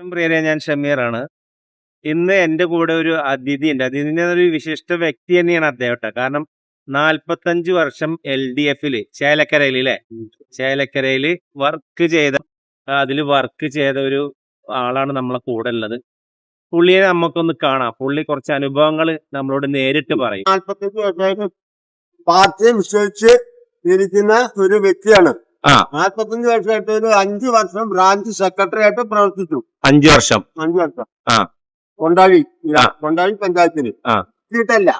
പ്രിയരെ ഞാൻ ഷമീറാണ്. ഇന്ന് എന്റെ കൂടെ ഒരു അതിഥി ഉണ്ട്. അതിഥി ഒരു വിശിഷ്ട വ്യക്തി തന്നെയാണ് അദ്ദേഹം. കാരണം നാൽപ്പത്തഞ്ച് വർഷം എൽ ഡി എഫിൽ ചേലക്കരയിൽ അല്ലെ? ചേലക്കരയിൽ വർക്ക് ചെയ്ത അതിൽ വർക്ക് ചെയ്ത ഒരു ആളാണ് നമ്മളെ കൂടെ ഉള്ളത്. പുള്ളിയെ നമുക്കൊന്ന് കാണാം. പുള്ളി കുറച്ച് അനുഭവങ്ങൾ നമ്മളോട് നേരിട്ട് പറയും. നാൽപ്പത്തഞ്ച് വർഷമായിട്ട് പാർട്ടിയെ വിശ്വസിച്ച് ഇരിക്കുന്ന ഒരു വ്യക്തിയാണ്. നാൽപ്പത്തഞ്ച് വർഷമായിട്ട് ഒരു അഞ്ചു വർഷം ബ്രാഞ്ച് സെക്രട്ടറി ആയിട്ട് പ്രവർത്തിച്ചു. അഞ്ചു വർഷം. അഞ്ചു വർഷം. ആ. കൊണ്ടാഴി. കൊണ്ടാഴി പഞ്ചായത്തിന് ആ. കിട്ടല്ല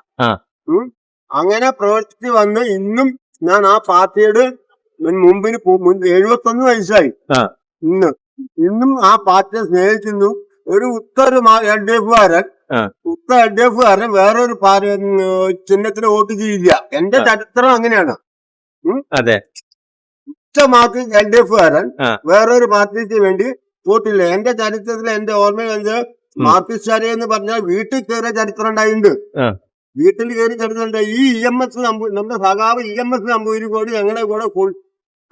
അങ്ങനെ പ്രവർത്തിച്ച് വന്ന് ഇന്നും ഞാൻ ആ പാർട്ടിയുടെ മുമ്പിന് എഴുപത്തൊന്ന് വയസ്സായി. ഇന്ന്. ഇന്നും ആ പാർട്ടിയെ സ്നേഹിക്കുന്നു. ഒരു ഉത്തര എൽ ഡി എഫുകാരൻ. ഉത്തര എൽ ഡി എഫുകാരൻ വേറൊരു ചിഹ്നത്തിന് വോട്ട് ചെയ്യില്ല. എന്റെ ചരിത്രം അങ്ങനെയാണ്. അതെ. ഉച്ചമാക്കി എൽ ഡി എഫുകാരൻ കാരാൻ വേറൊരു പാർട്ടിക്ക് വേണ്ടി പോട്ടില്ല എന്റെ ചരിത്രത്തിൽ എന്റെ ഓർമ്മയിൽ എന്ത് ഉം. മാർട്ടിസ്റ്റാരെ എന്ന് പറഞ്ഞാൽ വീട്ടിൽ കയറിയ ചരിത്രം ഉണ്ടായിട്ടുണ്ട്. വീട്ടിൽ കയറി ചരിത്രം ഉണ്ടായി. ഈ ഇ എം എസ് നമ്മുടെ സഖാവ് ഇ എം എസ് നമ്പൂരി കൂടി ഞങ്ങളുടെ കൂടെ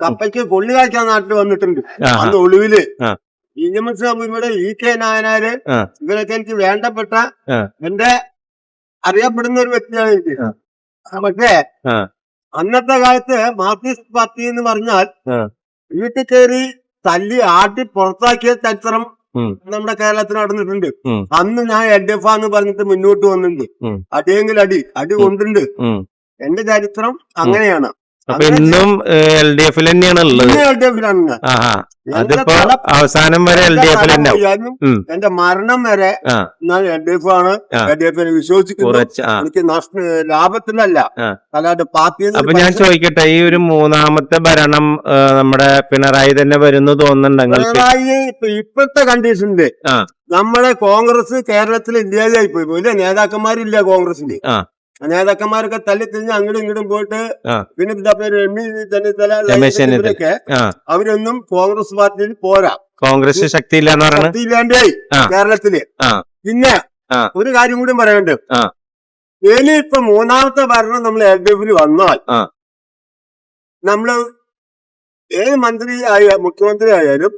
കപ്പയ്ക്ക് കൊള്ളി കാഴ്ച നാട്ടിൽ വന്നിട്ടുണ്ട്. അന്ന് ഒളിവിൽ. ഇ എം എസ് നമ്പൂരിയുടെ ഇ കെ നായനാര് ഇവരൊക്കെ എനിക്ക് വേണ്ടപ്പെട്ട. എന്റെ അറിയപ്പെടുന്ന ഒരു വ്യക്തിയാണ് എനിക്ക്. പക്ഷേ. അന്നത്തെ കാലത്ത് മാർക്സിസ്റ്റ് പാർട്ടി എന്ന് പറഞ്ഞാൽ. വീട്ടിൽ കയറി തല്ലി ആട്ടി പുറത്താക്കിയ ചരിത്രം നമ്മുടെ കേരളത്തിൽ നടന്നിട്ടുണ്ട്. അന്ന് ഞാൻ എൽ ഡി എഫ് എന്ന് പറഞ്ഞിട്ട് മുന്നോട്ട് വന്നിട്ടുണ്ട്. അടിയെങ്കിൽ അടി അടി കൊണ്ടുണ്ട് എന്റെ ചരിത്രം അങ്ങനെയാണ്. അപ്പൊ ഇന്നും എൽ ഡി എഫിൽ തന്നെയാണ് ഉള്ളത് എൽ ഡി എഫിലാണ് ഞാൻ. അതിപ്പോ അവസാനം വരെ എൽ ഡി എഫിൽ. എന്റെ മരണം വരെ. ഞാൻ എൽ ഡി എഫ് ആണ്. എൽ ഡി എഫിനെ വിശ്വസിക്കുന്നു എനിക്ക് നഷ്ട ലാഭത്തിലല്ല ആ. അല്ലാണ്ട് പാർട്ടി അപ്പൊ ഞാൻ ചോദിക്കട്ടെ ഈ ഒരു മൂന്നാമത്തെ ഭരണം നമ്മുടെ പിണറായി തന്നെ വരുന്നു തോന്നുന്നുണ്ട് പിണറായി ഇപ്പൊ ഇപ്പോഴത്തെ കണ്ടീഷനിൽ നമ്മളെ കോൺഗ്രസ് കേരളത്തിൽ ഇല്ലാതായി പോയി പോയില്ലേ നേതാക്കന്മാരില്ല കോൺഗ്രസിന്റെ ആ. നേതാക്കന്മാരൊക്കെ തല്ലി തിരിഞ്ഞ് അങ്ങോട്ടും ഇങ്ങോട്ടും പോയിട്ട് പിന്നെ എന്താ പേര് രമി ചെന്നിത്തല രമേശ് ചെന്നിത്തല. ഇവരൊക്കെ അവരൊന്നും കോൺഗ്രസ് പാർട്ടിയിൽ പോരാ. കോൺഗ്രസ് ശക്തിയില്ല എന്ന് പറയണത്? ശക്തിയില്ലാണ്ടായി. കേരളത്തിൽ. പിന്നെ ഒരു കാര്യം കൂടി പറയാണ്ട്. ഇനി ഇപ്പൊ മൂന്നാമത്തെ ഭരണം നമ്മൾ എൽ ഡി എഫിൽ വന്നാൽ. നമ്മൾ ഏത് മന്ത്രി ആയ മുഖ്യമന്ത്രി ആയാലും.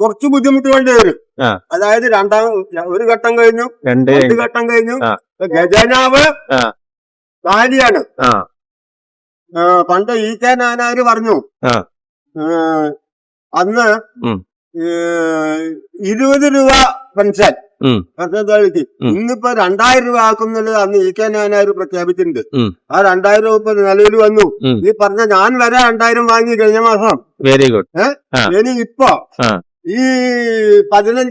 കുറച്ച് ബുദ്ധിമുട്ട് വേണ്ടി വരും. അതായത് രണ്ടാം ഒരു ഘട്ടം കഴിഞ്ഞു രണ്ട് ഘട്ടം കഴിഞ്ഞു. ഖജനാവ് ആ, പണ്ട് ഈ കെ നാനാര് പറഞ്ഞു. അന്ന് ഇരുപത് രൂപ പെൻഷൻ. പെൻഷൻ ഉം. ഇന്നിപ്പോ രണ്ടായിരം രൂപ ആക്കുന്നുള്ളത് അന്ന് ഇ കെ നാനാര് പ്രഖ്യാപിച്ചിട്ടുണ്ട്. ആ രണ്ടായിരം രൂപ ഇപ്പൊ നിലവിൽ വന്നു. ഈ പറഞ്ഞ ഞാൻ വരെ രണ്ടായിരം വാങ്ങി കഴിഞ്ഞ മാസം. Very good. ഇനി ഇപ്പൊ ഈ പതിനഞ്ച്